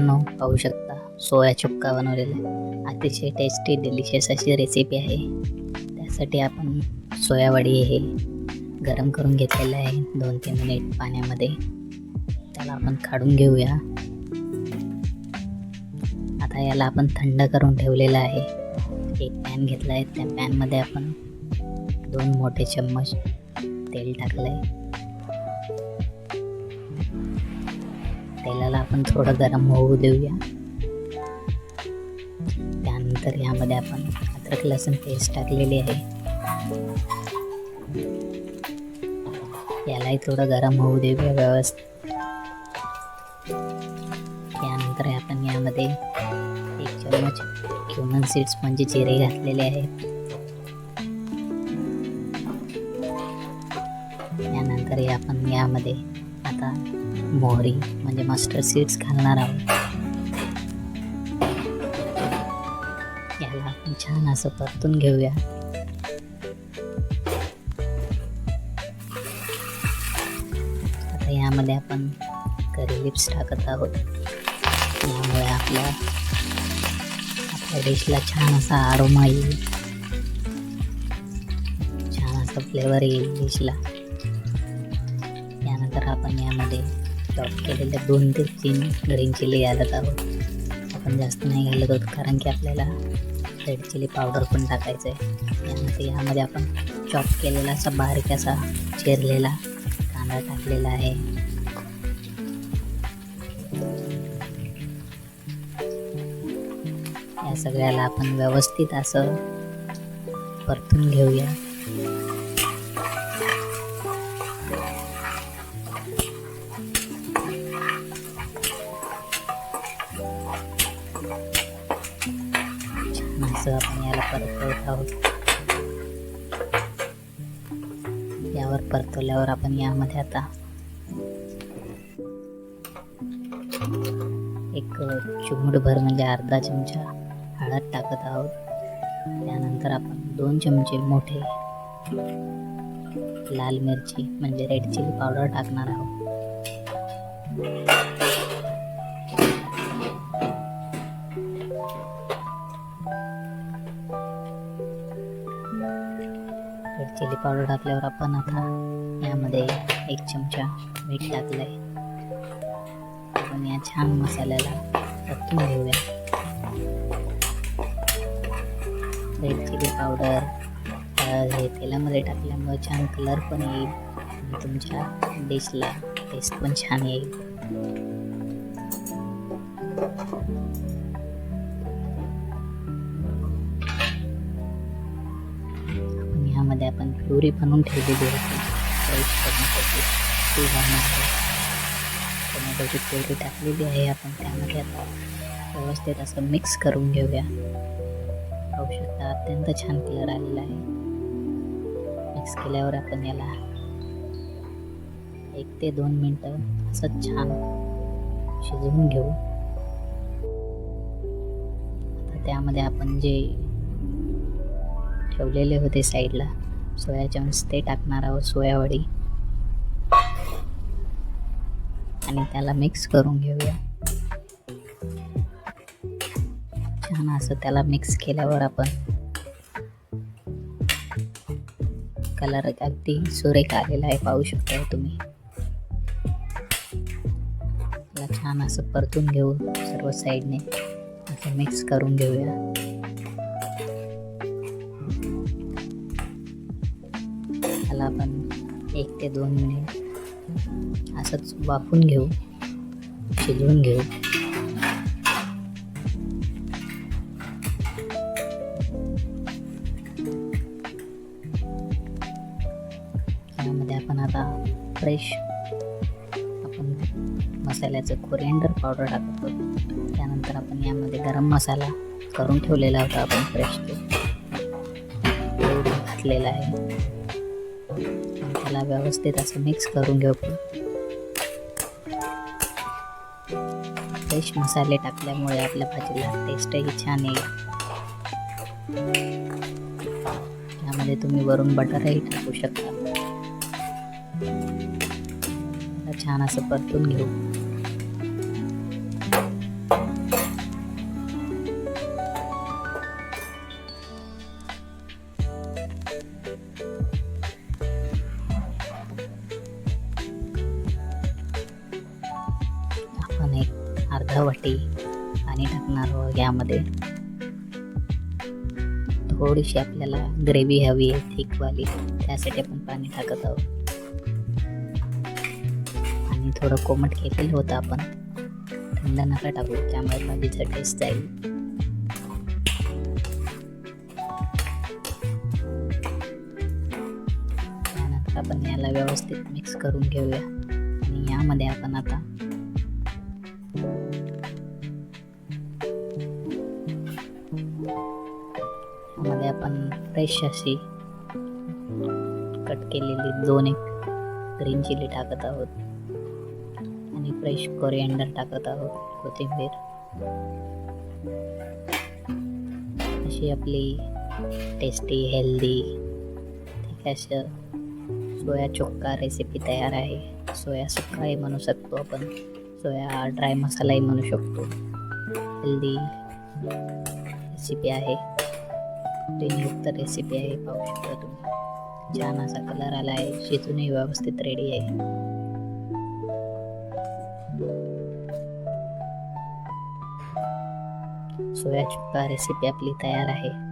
मित्रांनो पाहू शकता सोया चुक्का बनवलेला अतिशय टेस्टी डिलिशियस अशी रेसिपी आहे. त्यासाठी आपण सोयावडी हे गरम करून घेतलेलं आहे दोन तीन मिनिट पाण्यामध्ये. त्याला आपण काढून घेऊया. आता याला आपण थंड करून ठेवलेलं आहे. एक पॅन घेतला आहे. त्या पॅनमध्ये आपण दोन मोठे चम्मच तेल टाकलं आहे तेलाला आपण थोडं गरम होऊ देऊया. त्यानंतर यामध्ये आपण अद्रक लसूण पेस्ट टाकलेली आहे. यालाही थोडं गरम होऊ देऊया व्यवस्थित. त्यानंतर आपण यामध्ये एक चम्मच क्युमन सीड्स म्हणजे जिरे घातलेले आहेत. यानंतर आपण यामध्ये आता मोहरी म्हणजे मस्टर्ड सीड्स घालणार आहोत. याला आपण छान असं परतून घेऊया. आता यामध्ये आपण करी लिप्स टाकत आहोत. यामुळे आपल्या आपल्या डिशला छान असा आरोमा येईल. छान असा फ्लेवर येईल डिशला यानंतर आपण यामध्ये चॉप केलेल्या दोन ते तीन ग्रीन चिली घालत आहोत आपण जास्त नाही घालत आहोत कारण की आपल्याला रेड चिली पावडर पण टाकायचं आहे त्यानंतर यामध्ये आपण चॉप केलेला असा बारीक असा चिरलेला कांदा टाकलेला आहे. या सगळ्याला आपण व्यवस्थित असं परतून घेऊया. आहोत. यावर परतवल्यावर आपण यामध्ये आता एक चिमूटभर म्हणजे अर्धा चमचा हळद टाकत आहोत. त्यानंतर आपण दोन चमचे मोठे लाल मिरची म्हणजे रेड चिली पावडर टाकणार आहोत. चिली पावडर टाकल्यावर आपण आता यामध्ये एक चमचा मीठ टाकलंय. आपण या छान मसाल्याला परतून घेऊया. रेड चिली पावडर हे तेलामध्ये टाकल्यामुळे छान कलर पण येईल आणि तुमच्या डिशला टेस्ट पण छान येईल. त्यामध्ये आपण प्युरी बनवून ठेवलेली होती फ्रेश करण्यासाठी ती घालणार आहे. टोमॅटोची प्युरी टाकलेली आहे. आपण त्यामध्ये आता व्यवस्थित असं मिक्स करून घेऊया. पाहू शकता अत्यंत छान कलर आलेला आहे. मिक्स केल्यावर आपण याला एक ते दोन मिनटं असं छान शिजवून घेऊ. आता त्यामध्ये आपण जे ठेवलेले होते साईडला सोया चंक्स ते टाकणार आहोत सोयावडी. आणि त्याला मिक्स करून घेऊया. छान असं त्याला मिक्स केल्यावर आपण कलर अगदी सुरेख आलेला आहे पाहू शकता हो तुम्ही. त्याला छान असं परतून घेऊ सर्व साईडने असं मिक्स करून घेऊया. त्याला आपण एक ते दोन मिनिट असंच वाफून घेऊ शिजवून घेऊ. यामध्ये आपण आता फ्रेश आपण मसाल्याचं कोरिएंडर पावडर टाकतो. त्यानंतर आपण यामध्ये गरम मसाला करून ठेवलेला होता आपण फ्रेश तो घातलेला आहे. आणि त्याला व्यवस्थित असं मिक्स करून घेऊ फ्रेश मसाले टाकल्यामुळे आपल्या भाजीला टेस्टही छान येईल. यामध्ये तुम्ही वरून बटरही टाकू शकता. छान असं परतून घेऊ. अर्धा वाटी पाणी टाकणार आहोत यामध्ये. थोडीशी आपल्याला ग्रेव्ही हवी आहे थिकवाली. त्यासाठी आपण पाणी टाकत आहोत. आणि थोडं कोमट केलेलं होतं आपण. थंड नका टाकू त्यामुळे भाजीचा टेस्ट जाईल. त्यानंतर आपण याला व्यवस्थित मिक्स करून घेऊया. आणि यामध्ये आपण आता मध्ये आपण फ्रेश अशी कट केलेली दोन एक ग्रीन चिली टाकत आहोत. आणि फ्रेश कोरिअंडर टाकत आहोत कोथिंबीर. अशी आपली टेस्टी हेल्दी ठीक अशा सोया चुक्का रेसिपी तयार आहे. सोया सुक्काही म्हणू शकतो आपण. सोया ड्राय मसालाही म्हणू शकतो. हेल्दी रेसिपी आहे. प्रोटीनयुक्त रेसिपी आहे पाहू शकता तुम्ही. छान असा कलर आला आहे शिजूनही व्यवस्थित रेडी आहे. सोया चुक्का रेसिपी आपली तयार आहे.